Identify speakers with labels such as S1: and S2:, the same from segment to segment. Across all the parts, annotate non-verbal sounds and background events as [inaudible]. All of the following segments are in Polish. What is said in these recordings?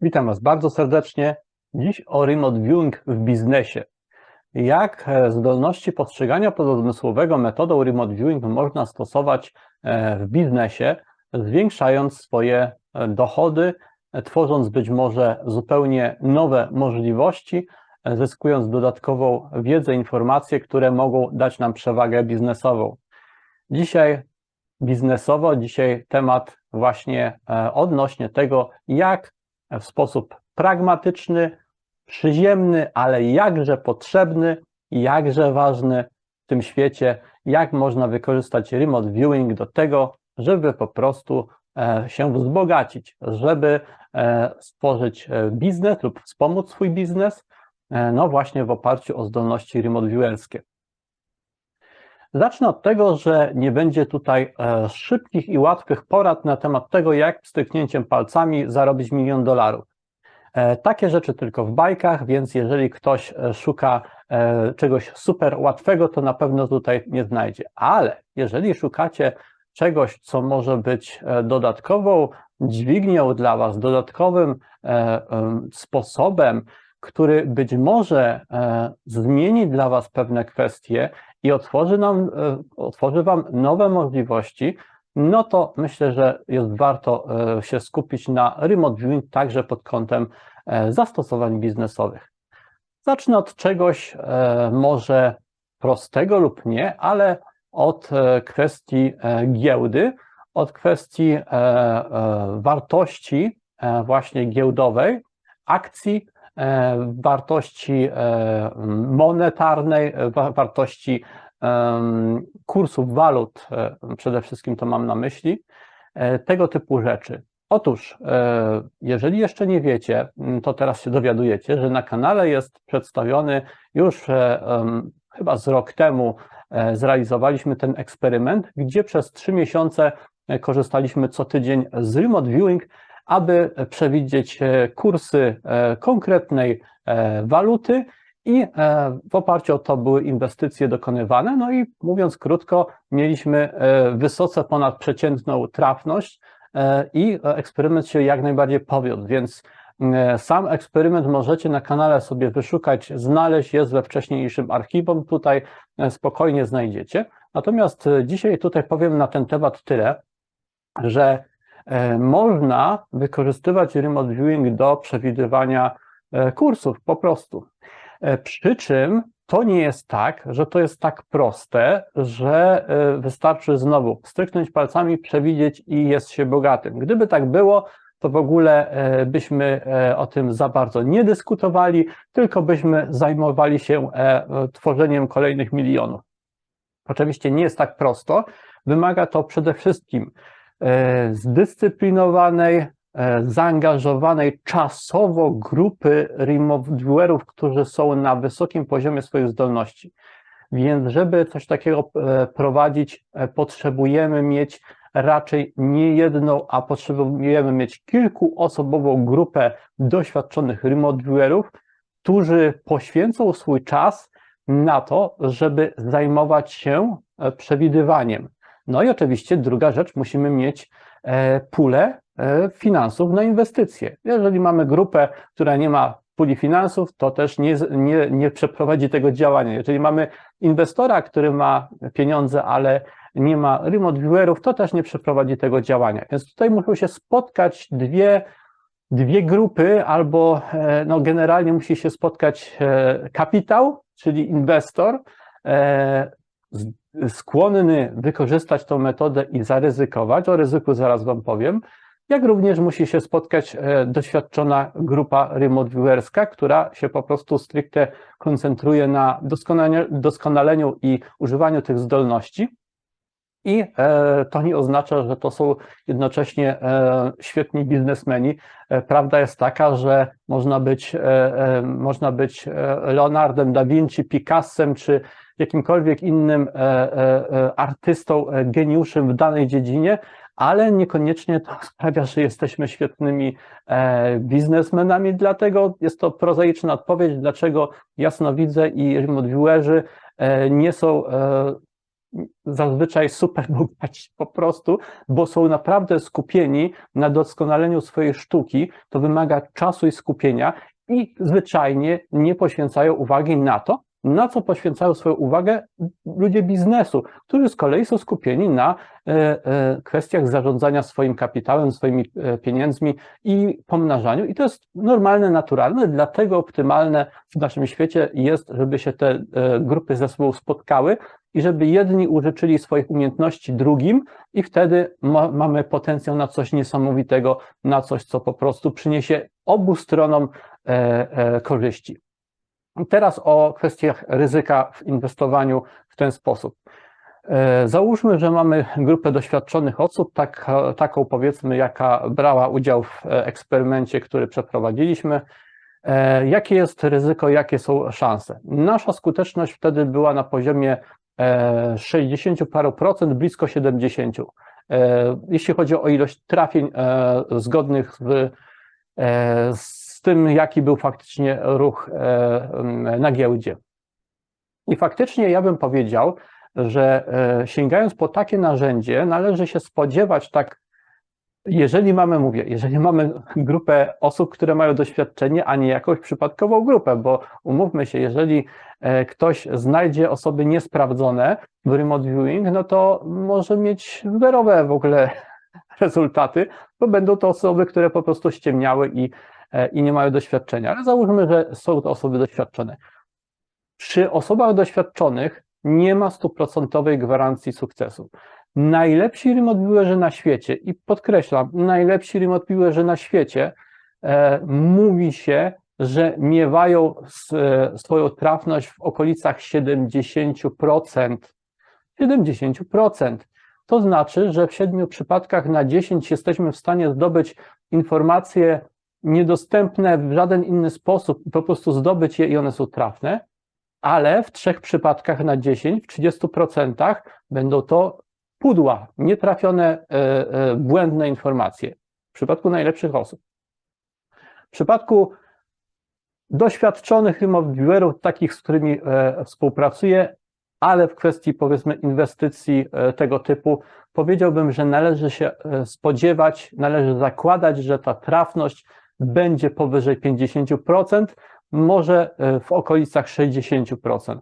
S1: Witam Was bardzo serdecznie. Dziś o remote viewing w biznesie. Jak e, zdolności postrzegania podomysłowego metodą remote viewing można stosować e, w biznesie, zwiększając swoje e, dochody, tworząc być może zupełnie nowe możliwości, zyskując dodatkową wiedzę, informacje, które mogą dać nam przewagę biznesową. Dzisiaj biznesowo, dzisiaj temat właśnie odnośnie tego, jak w sposób pragmatyczny, przyziemny, ale jakże potrzebny jakże ważny w tym świecie, jak można wykorzystać remote viewing do tego, żeby po prostu e, się wzbogacić, żeby e, stworzyć e, biznes lub wspomóc swój biznes, no właśnie w oparciu o zdolności remote viewerskie. Zacznę od tego, że nie będzie tutaj szybkich i łatwych porad na temat tego, jak styknięciem palcami zarobić milion dolarów. E, takie rzeczy tylko w bajkach, więc jeżeli ktoś e, szuka e, czegoś super łatwego, to na pewno tutaj nie znajdzie. Ale jeżeli szukacie czegoś, co może być dodatkową dźwignią dla Was, dodatkowym sposobem, który być może zmieni dla Was pewne kwestie i otworzy, nam, otworzy Wam nowe możliwości, no to myślę, że jest warto e, się skupić na remote viewing także pod kątem e, zastosowań biznesowych. Zacznę od czegoś e, może prostego lub nie, ale od kwestii giełdy, od kwestii wartości właśnie giełdowej, akcji, wartości monetarnej, wartości kursów walut, e, przede wszystkim to mam na myśli, e, tego typu rzeczy. Otóż, e, jeżeli jeszcze nie wiecie, to teraz się dowiadujecie, że na kanale jest przedstawiony już chyba z rok temu zrealizowaliśmy ten eksperyment, gdzie przez trzy miesiące korzystaliśmy co tydzień z remote viewing, aby przewidzieć kursy konkretnej waluty i e, w oparciu o to były inwestycje dokonywane. No i mówiąc krótko, mieliśmy e, wysoce ponadprzeciętną trafność e, i eksperyment się jak najbardziej powiódł, więc sam eksperyment możecie na kanale sobie wyszukać, znaleźć, jest we wcześniejszym archiwum, tutaj spokojnie znajdziecie. Natomiast dzisiaj tutaj powiem na ten temat tyle, że można wykorzystywać remote viewing do przewidywania kursów po prostu. E, przy czym to nie jest tak, że to jest tak proste, że e, wystarczy znowu stryknąć palcami, przewidzieć i jest się bogatym. Gdyby tak było, to w ogóle e, byśmy o tym za bardzo nie dyskutowali, tylko byśmy zajmowali się tworzeniem kolejnych milionów. Oczywiście nie jest tak prosto. Wymaga to przede wszystkim zdyscyplinowanej, E, zaangażowanej czasowo grupy remote viewerów, którzy są na wysokim poziomie swoich zdolności. Więc żeby coś takiego e, prowadzić, e, potrzebujemy mieć raczej nie jedną, a potrzebujemy mieć kilkuosobową grupę doświadczonych remote viewerów, którzy poświęcą swój czas na to, żeby zajmować się przewidywaniem. No i oczywiście druga rzecz, musimy mieć pulę E, finansów na inwestycje. Jeżeli mamy grupę, która nie ma puli finansów, to też nie, nie, nie przeprowadzi tego działania. Jeżeli mamy inwestora, który ma pieniądze, ale nie ma remote viewerów, to też nie przeprowadzi tego działania. Więc tutaj muszą się spotkać dwie, dwie grupy, albo e, no, generalnie musi się spotkać e, kapitał, czyli inwestor, skłonny wykorzystać tą metodę i zaryzykować. O ryzyku zaraz Wam powiem jak również musi się spotkać e, doświadczona grupa remote viewerska, która się po prostu stricte koncentruje na doskonaleniu i używaniu tych zdolności. I e, to nie oznacza, że to są jednocześnie e, świetni biznesmeni. Prawda jest taka, że można być, można być Leonardem da Vinci, Picassem czy jakimkolwiek innym artystą, geniuszem w danej dziedzinie, ale niekoniecznie to sprawia, że jesteśmy świetnymi e, biznesmenami, dlatego jest to prozaiczna odpowiedź, dlaczego jasnowidze i remote viewerzy e, nie są e, zazwyczaj super [laughs] bogaci po prostu, bo są naprawdę skupieni na doskonaleniu swojej sztuki, to wymaga czasu i skupienia i zwyczajnie nie poświęcają uwagi na to, na co poświęcają swoją uwagę ludzie biznesu, którzy z kolei są skupieni na e, e, kwestiach zarządzania swoim kapitałem, swoimi e, pieniędzmi i pomnażaniu. I to jest normalne, naturalne, dlatego optymalne w naszym świecie jest, żeby się te grupy ze sobą spotkały i żeby jedni użyczyli swoich umiejętności drugim, i wtedy ma, mamy potencjał na coś niesamowitego, na coś, co po prostu przyniesie obu stronom korzyści. Teraz o kwestiach ryzyka w inwestowaniu w ten sposób. E, załóżmy, że mamy grupę doświadczonych osób, tak, taką powiedzmy, jaka brała udział w eksperymencie, który przeprowadziliśmy. E, jakie jest ryzyko, jakie są szanse? Nasza skuteczność wtedy była na poziomie 60 e, paru procent, blisko 70. Jeśli chodzi o ilość trafień zgodnych z, z z tym, jaki był faktycznie ruch e, na giełdzie. I faktycznie ja bym powiedział, że e, sięgając po takie narzędzie, należy się spodziewać tak, jeżeli mamy, mówię, jeżeli mamy grupę osób, które mają doświadczenie, a nie jakąś przypadkową grupę, bo umówmy się, jeżeli e, ktoś znajdzie osoby niesprawdzone w remote viewing, no to może mieć zerowe w ogóle [laughs] rezultaty, bo będą to osoby, które po prostu ściemniały i i nie mają doświadczenia, ale załóżmy, że są to osoby doświadczone. Przy osobach doświadczonych nie ma stuprocentowej gwarancji sukcesu. Najlepsi remote viewerzy na świecie, i podkreślam, najlepsi remote viewerzy na świecie, e, mówi się, że miewają e, swoją trafność w okolicach 70%. 70%. To znaczy, że w siedmiu przypadkach na 10 jesteśmy w stanie zdobyć informacje niedostępne w żaden inny sposób po prostu zdobyć je i one są trafne, ale w trzech przypadkach na 10, w 30% będą to pudła, nietrafione, e, e, błędne informacje. W przypadku najlepszych osób. W przypadku doświadczonych viewerów, takich, z którymi e, współpracuję, ale w kwestii powiedzmy inwestycji tego typu, powiedziałbym, że należy się spodziewać, należy zakładać, że ta trafność będzie powyżej 50%, może e, w okolicach 60%.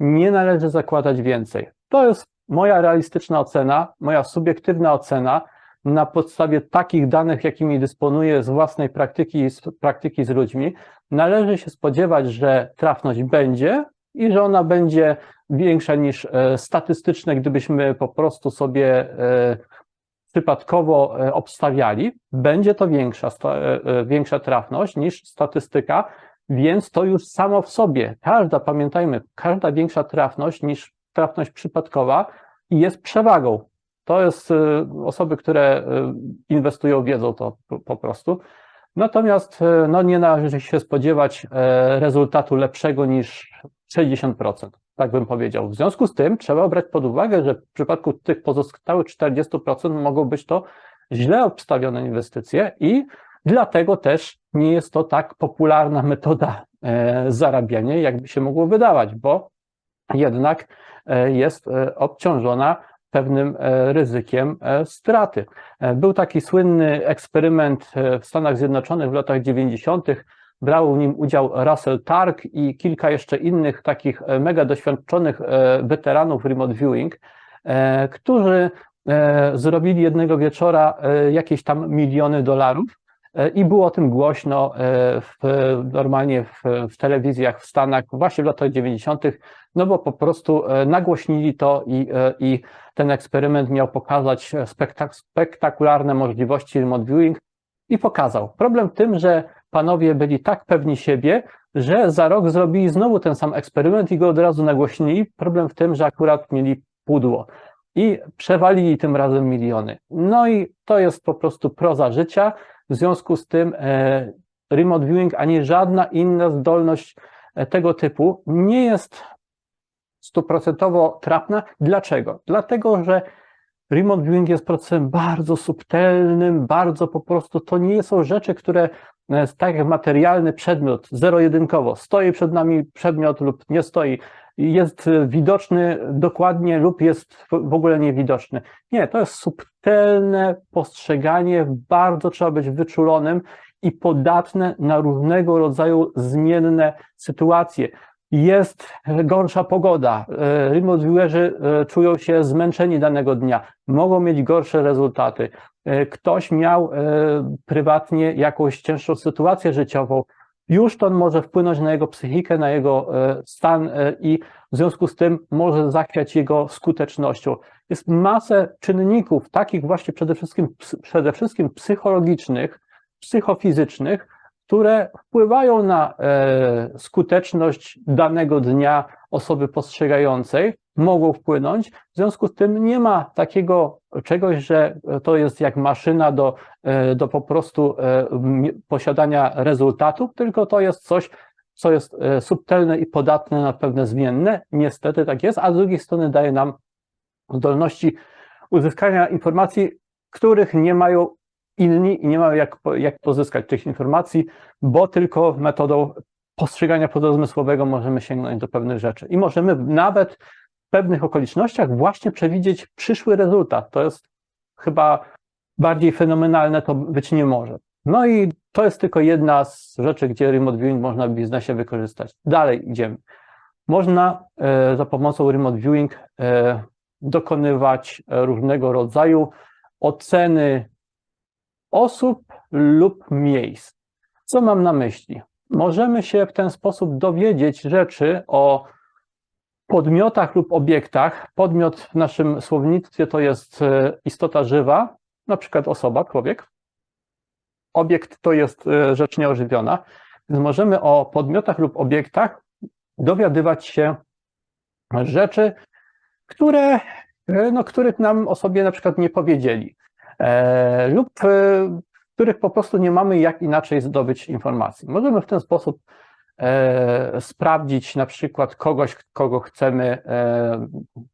S1: Nie należy zakładać więcej. To jest moja realistyczna ocena, moja subiektywna ocena na podstawie takich danych, jakimi dysponuję z własnej praktyki, z praktyki z ludźmi. Należy się spodziewać, że trafność będzie i że ona będzie większa niż e, statystyczne, gdybyśmy po prostu sobie e, przypadkowo e, obstawiali, będzie to większa, e, e, większa trafność niż statystyka, więc to już samo w sobie, każda, pamiętajmy, każda większa trafność niż trafność przypadkowa jest przewagą. To jest osoby, które inwestują, wiedzą to po prostu. Natomiast no, nie należy się spodziewać rezultatu lepszego niż 60% tak bym powiedział. W związku z tym trzeba brać pod uwagę, że w przypadku tych pozostałych 40% mogą być to źle obstawione inwestycje i dlatego też nie jest to tak popularna metoda e, zarabiania, jakby się mogło wydawać, bo jednak e, jest e, obciążona pewnym ryzykiem straty. Był taki słynny eksperyment w Stanach Zjednoczonych w latach 90., Brał w nim udział Russell Tark i kilka jeszcze innych takich e, mega doświadczonych e, weteranów remote viewing, e, którzy zrobili jednego wieczora jakieś tam miliony dolarów i było o tym głośno w, normalnie w, w telewizjach w Stanach właśnie w latach 90., no bo po prostu nagłośnili to i, i ten eksperyment miał pokazać spektak spektakularne możliwości remote viewing i pokazał. Problem w tym, że panowie byli tak pewni siebie, że za rok zrobili znowu ten sam eksperyment i go od razu nagłośnili. Problem w tym, że akurat mieli pudło i przewalili tym razem miliony. No i to jest po prostu proza życia. W związku z tym e, remote viewing ani żadna inna zdolność e, tego typu nie jest stuprocentowo trafna. Dlaczego? Dlatego, że remote viewing jest procesem bardzo subtelnym, bardzo po prostu, to nie są rzeczy, które tak jak materialny przedmiot, zero-jedynkowo, stoi przed nami przedmiot lub nie stoi. jest widoczny dokładnie lub jest w ogóle niewidoczny. Nie, to jest subtelne postrzeganie, bardzo trzeba być wyczulonym i podatne na różnego rodzaju zmienne sytuacje. Jest gorsza pogoda, e, remote viewerzy e, czują się zmęczeni danego dnia, mogą mieć gorsze rezultaty. E, ktoś miał prywatnie jakąś cięższą sytuację życiową, już to może wpłynąć na jego psychikę, na jego stan i w związku z tym może zachwiać jego skutecznością. Jest masę czynników, takich właśnie przede wszystkim, przede wszystkim psychologicznych, psychofizycznych, które wpływają na e, skuteczność danego dnia osoby postrzegającej, mogą wpłynąć. W związku z tym nie ma takiego czegoś, że to jest jak maszyna do, e, do po prostu e, posiadania rezultatów, tylko to jest coś, co jest subtelne i podatne na pewne zmienne. Niestety tak jest, a z drugiej strony daje nam zdolności uzyskania informacji, których nie mają inni i nie ma jak, jak pozyskać tych informacji, bo tylko metodą postrzegania podrozmysłowego możemy sięgnąć do pewnych rzeczy. I możemy nawet w pewnych okolicznościach właśnie przewidzieć przyszły rezultat. To jest chyba bardziej fenomenalne, to być nie może. No i to jest tylko jedna z rzeczy, gdzie remote viewing można w biznesie wykorzystać. Dalej idziemy. Można e, za pomocą remote viewing e, dokonywać różnego rodzaju oceny osób lub miejsc. Co mam na myśli? Możemy się w ten sposób dowiedzieć rzeczy o podmiotach lub obiektach. Podmiot w naszym słownictwie to jest e, istota żywa, na przykład osoba, człowiek. Obiekt to jest e, rzecz nieożywiona. Więc możemy o podmiotach lub obiektach dowiadywać się rzeczy, które, e, no, których nam o sobie na przykład nie powiedzieli. E, lub e, których po prostu nie mamy jak inaczej zdobyć informacji. Możemy w ten sposób e, sprawdzić na przykład kogoś, kogo chcemy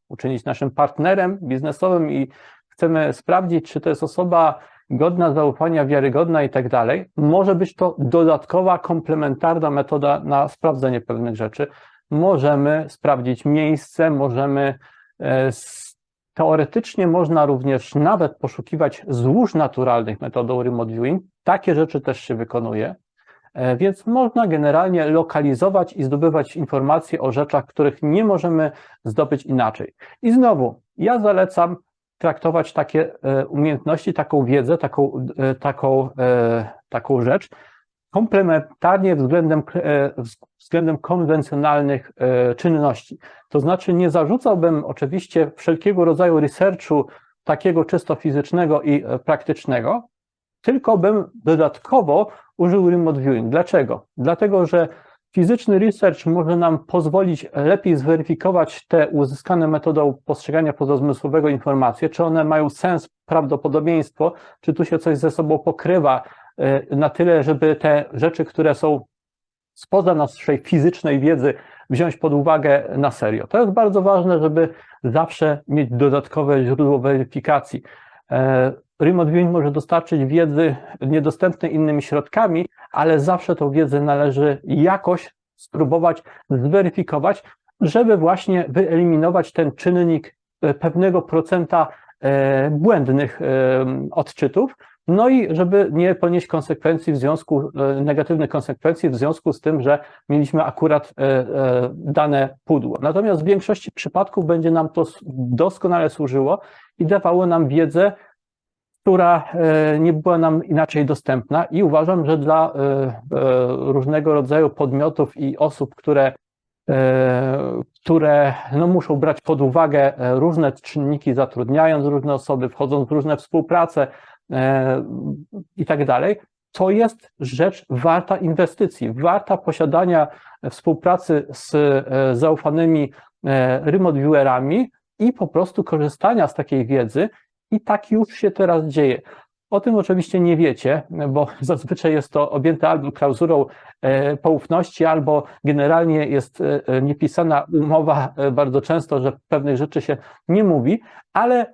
S1: uczynić naszym partnerem biznesowym i chcemy sprawdzić, czy to jest osoba godna zaufania, wiarygodna i tak dalej. Może być to dodatkowa, komplementarna metoda na sprawdzenie pewnych rzeczy. Możemy sprawdzić miejsce, możemy Teoretycznie można również nawet poszukiwać złóż naturalnych metodą remote viewing. Takie rzeczy też się wykonuje. E, więc można generalnie lokalizować i zdobywać informacje o rzeczach, których nie możemy zdobyć inaczej. I znowu, ja zalecam traktować takie e, umiejętności, taką wiedzę, taką, e, taką, taką rzecz komplementarnie względem, e, względem konwencjonalnych e, czynności. To znaczy nie zarzucałbym oczywiście wszelkiego rodzaju researchu takiego czysto fizycznego i e, praktycznego, tylko bym dodatkowo użył remote viewing. Dlaczego? Dlatego, że fizyczny research może nam pozwolić lepiej zweryfikować te uzyskane metodą postrzegania pozazmysłowego informacje, czy one mają sens, prawdopodobieństwo, czy tu się coś ze sobą pokrywa, na tyle, żeby te rzeczy, które są spoza naszej fizycznej wiedzy, wziąć pod uwagę na serio. To jest bardzo ważne, żeby zawsze mieć dodatkowe źródło weryfikacji. E, remote viewing może dostarczyć wiedzy niedostępnej innymi środkami, ale zawsze tą wiedzę należy jakoś spróbować zweryfikować, żeby właśnie wyeliminować ten czynnik e, pewnego procenta błędnych odczytów, no i żeby nie ponieść konsekwencji w związku, e, negatywnych konsekwencji w związku z tym, że mieliśmy akurat e, e, dane pudło. Natomiast w większości przypadków będzie nam to doskonale służyło i dawało nam wiedzę, która nie była nam inaczej dostępna i uważam, że dla różnego rodzaju podmiotów i osób, które które no, muszą brać pod uwagę różne czynniki, zatrudniając różne osoby, wchodząc w różne współprace, i tak dalej, to jest rzecz warta inwestycji, warta posiadania współpracy z e, zaufanymi e, remote viewerami i po prostu korzystania z takiej wiedzy i tak już się teraz dzieje. O tym oczywiście nie wiecie, bo [laughs] zazwyczaj jest to objęte albo klauzurą poufności, albo generalnie jest niepisana umowa bardzo często, że pewnych rzeczy się nie mówi, ale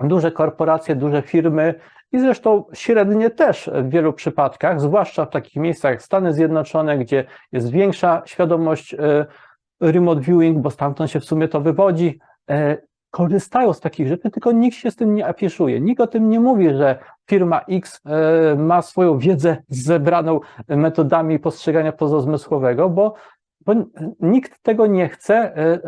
S1: duże korporacje, duże firmy i zresztą średnie też w wielu przypadkach, zwłaszcza w takich miejscach jak Stany Zjednoczone, gdzie jest większa świadomość e, remote viewing, bo stamtąd się w sumie to wywodzi, korzystają z takich rzeczy, tylko nikt się z tym nie afiszuje. Nikt o tym nie mówi, że firma X ma swoją wiedzę zebraną metodami postrzegania pozazmysłowego, bo bo nikt tego nie chce. E, e,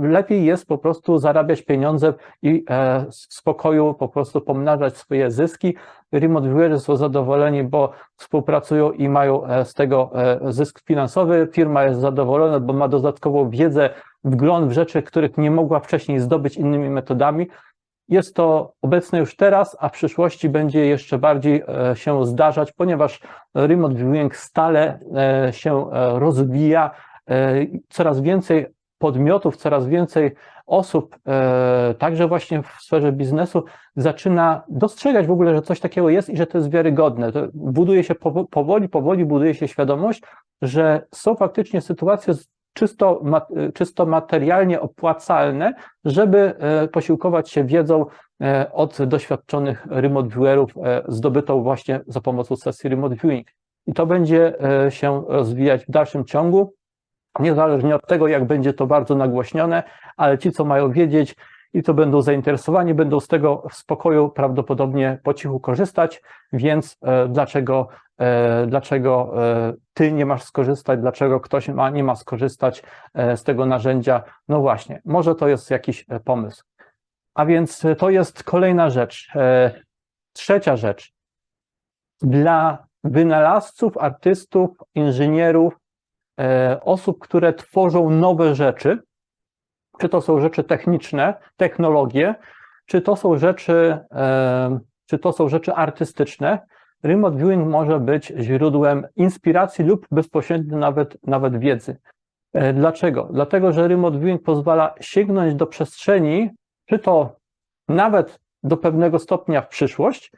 S1: lepiej jest po prostu zarabiać pieniądze i e, w spokoju po prostu pomnażać swoje zyski. Remote viewerzy są zadowoleni, bo współpracują i mają z tego zysk finansowy. Firma jest zadowolona, bo ma dodatkową wiedzę, wgląd w rzeczy, których nie mogła wcześniej zdobyć innymi metodami. Jest to obecne już teraz, a w przyszłości będzie jeszcze bardziej się zdarzać, ponieważ remote viewing stale się rozwija, coraz więcej podmiotów, coraz więcej osób, także właśnie w sferze biznesu, zaczyna dostrzegać w ogóle, że coś takiego jest i że to jest wiarygodne. To buduje się powoli, powoli buduje się świadomość, że są faktycznie sytuacje czysto, czysto materialnie opłacalne, żeby e, posiłkować się wiedzą e, od doświadczonych remote viewerów e, zdobytą właśnie za pomocą sesji remote viewing. I to będzie się rozwijać w dalszym ciągu, niezależnie od tego, jak będzie to bardzo nagłośnione, ale ci, co mają wiedzieć i co będą zainteresowani, będą z tego w spokoju prawdopodobnie po cichu korzystać, więc dlaczego E, dlaczego e, ty nie masz skorzystać, dlaczego ktoś ma, nie ma skorzystać e, z tego narzędzia. No właśnie, może to jest jakiś pomysł. A więc to jest kolejna rzecz. Trzecia rzecz. Dla wynalazców, artystów, inżynierów, osób, które tworzą nowe rzeczy, czy to są rzeczy techniczne, technologie, czy to są rzeczy, czy to są rzeczy artystyczne, remote viewing może być źródłem inspiracji lub bezpośrednio nawet, nawet wiedzy. E, dlaczego? Dlatego, że remote viewing pozwala sięgnąć do przestrzeni, czy to nawet do pewnego stopnia w przyszłość,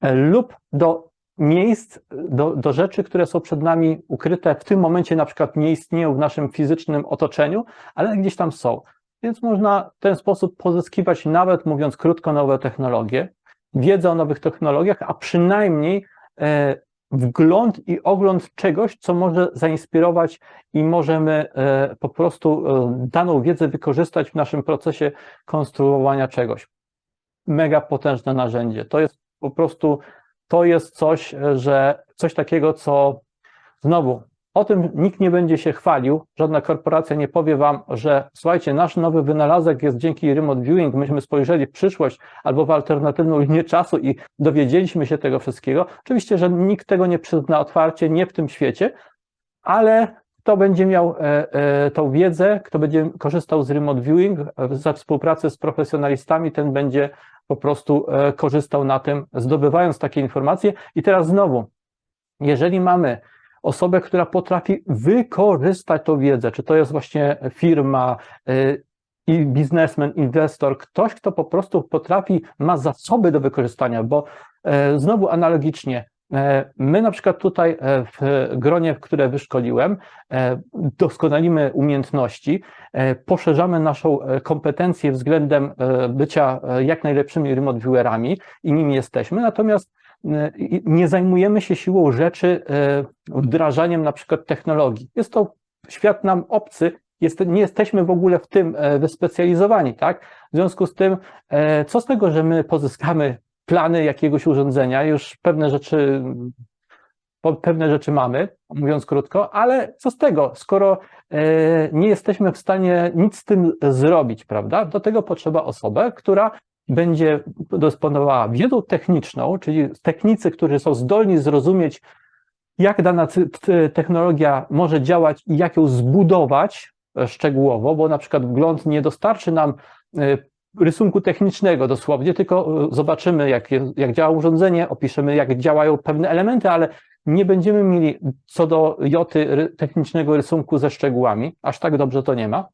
S1: e, lub do miejsc, do, do rzeczy, które są przed nami ukryte, w tym momencie na przykład nie istnieją w naszym fizycznym otoczeniu, ale gdzieś tam są. Więc można w ten sposób pozyskiwać nawet, mówiąc krótko, nowe technologie, wiedzę o nowych technologiach, a przynajmniej e, wgląd i ogląd czegoś, co może zainspirować i możemy e, po prostu e, daną wiedzę wykorzystać w naszym procesie konstruowania czegoś. Mega potężne narzędzie. To jest po prostu, to jest coś, że coś takiego, co znowu o tym nikt nie będzie się chwalił, żadna korporacja nie powie wam, że słuchajcie, nasz nowy wynalazek jest dzięki remote viewing, myśmy spojrzeli w przyszłość albo w alternatywną linię czasu i dowiedzieliśmy się tego wszystkiego. Oczywiście, że nikt tego nie przyzna otwarcie, nie w tym świecie, ale kto będzie miał e, e, tą wiedzę, kto będzie korzystał z remote viewing za współpracę z profesjonalistami, ten będzie po prostu e, korzystał na tym, zdobywając takie informacje. I teraz znowu, jeżeli mamy osobę, która potrafi wykorzystać tą wiedzę, czy to jest właśnie firma, y, i biznesmen, inwestor, ktoś, kto po prostu potrafi, ma zasoby do wykorzystania, bo e, znowu analogicznie, e, my na przykład tutaj e, w gronie, które wyszkoliłem, doskonalimy umiejętności, poszerzamy naszą kompetencję względem bycia jak najlepszymi remote viewerami i nimi jesteśmy, natomiast nie zajmujemy się siłą rzeczy e, wdrażaniem na przykład technologii. Jest to świat nam obcy, jest, nie jesteśmy w ogóle w tym e, wyspecjalizowani, tak? W związku z tym, e, co z tego, że my pozyskamy plany jakiegoś urządzenia, już pewne rzeczy, pewne rzeczy mamy, mówiąc krótko, ale co z tego, skoro nie jesteśmy w stanie nic z tym zrobić, prawda? Do tego potrzeba osobę, która będzie dysponowała wiedzą techniczną, czyli technicy, którzy są zdolni zrozumieć, jak dana technologia może działać i jak ją zbudować e, szczegółowo, bo na przykład wgląd nie dostarczy nam e, rysunku technicznego dosłownie, tylko e, zobaczymy, jak, jak działa urządzenie, opiszemy, jak działają pewne elementy, ale nie będziemy mieli co do joty technicznego rysunku ze szczegółami, aż tak dobrze to nie ma.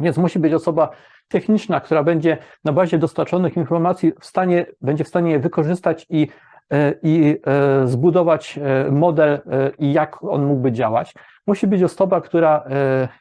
S1: Więc musi być osoba techniczna, która będzie na bazie dostarczonych informacji w stanie, będzie w stanie je wykorzystać i, e, i e, zbudować e, model i jak on mógłby działać. Musi być osoba, która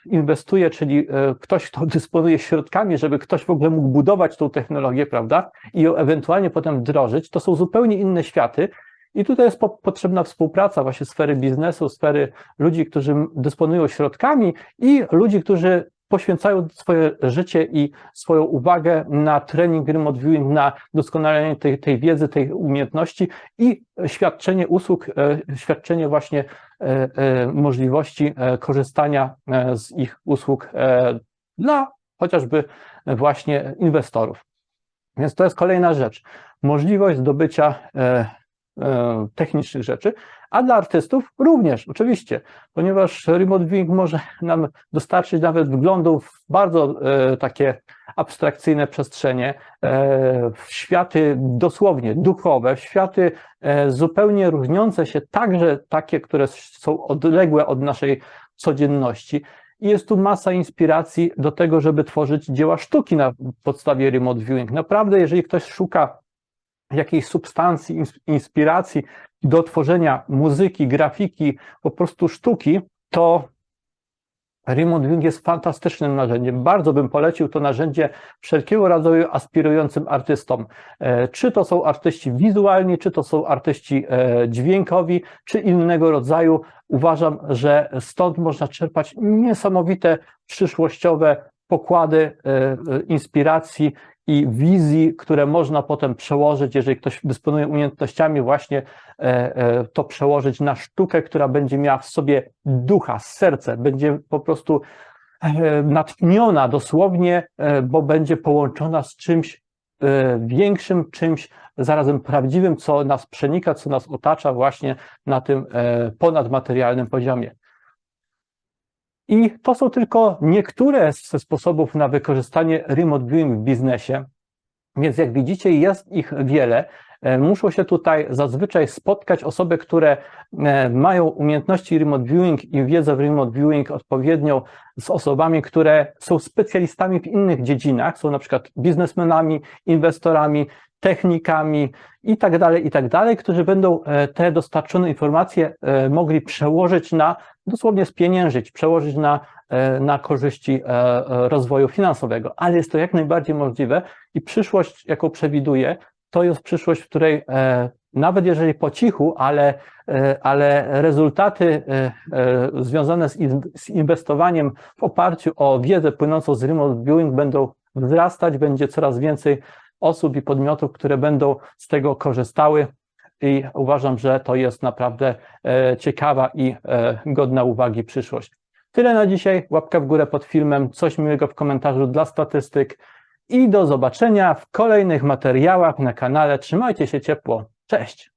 S1: inwestuje, czyli ktoś, kto [laughs] dysponuje środkami, żeby ktoś w ogóle mógł budować tą technologię, prawda, i ją ewentualnie potem wdrożyć. To są zupełnie inne światy. I tutaj jest po, potrzebna współpraca właśnie sfery biznesu, sfery ludzi, którzy dysponują środkami i ludzi, którzy poświęcają swoje życie i swoją uwagę na trening remote na doskonalenie tej, tej wiedzy, tej umiejętności i świadczenie usług, e, świadczenie właśnie e, e, możliwości korzystania z ich usług dla chociażby właśnie inwestorów. Więc to jest kolejna rzecz. Możliwość zdobycia technicznych rzeczy, a dla artystów również, oczywiście, ponieważ remote viewing może nam dostarczyć nawet wglądów w bardzo e, takie abstrakcyjne przestrzenie, e, w światy dosłownie duchowe, w światy zupełnie różniące się, także takie, które są odległe od naszej codzienności. I jest tu masa inspiracji do tego, żeby tworzyć dzieła sztuki na podstawie remote viewing. Naprawdę, jeżeli ktoś szuka jakiejś substancji, inspiracji do tworzenia muzyki, grafiki, po prostu sztuki, to Remote Viewing jest fantastycznym narzędziem. Bardzo bym polecił to narzędzie wszelkiego rodzaju aspirującym artystom. E, czy to są artyści wizualni, czy to są artyści e, dźwiękowi, czy innego rodzaju. Uważam, że stąd można czerpać niesamowite przyszłościowe pokłady e, inspiracji i wizji, które można potem przełożyć, jeżeli ktoś dysponuje umiejętnościami, właśnie e, e, to przełożyć na sztukę, która będzie miała w sobie ducha, serce, będzie po prostu e, natchniona dosłownie, bo będzie połączona z czymś większym, czymś zarazem prawdziwym, co nas przenika, co nas otacza właśnie na tym ponadmaterialnym poziomie. I to są tylko niektóre ze sposobów na wykorzystanie remote viewing w biznesie. Więc jak widzicie, jest ich wiele. E, muszą się tutaj zazwyczaj spotkać osoby, które e, mają umiejętności remote viewing i wiedzę w remote viewing odpowiednią z osobami, które są specjalistami w innych dziedzinach, są na przykład biznesmenami, inwestorami, technikami i tak dalej, i tak dalej, którzy będą e, te dostarczone informacje mogli przełożyć na, dosłownie spieniężyć, przełożyć na, na korzyści rozwoju finansowego. Ale jest to jak najbardziej możliwe i przyszłość, jaką przewiduję, to jest przyszłość, w której e, nawet jeżeli po cichu, ale, e, ale rezultaty e, związane z inwestowaniem w oparciu o wiedzę płynącą z remote viewing będą wzrastać, będzie coraz więcej osób i podmiotów, które będą z tego korzystały i uważam, że to jest naprawdę ciekawa i godna uwagi przyszłość. Tyle na dzisiaj. Łapka w górę pod filmem, coś miłego w komentarzu dla statystyk i do zobaczenia w kolejnych materiałach na kanale. Trzymajcie się ciepło. Cześć!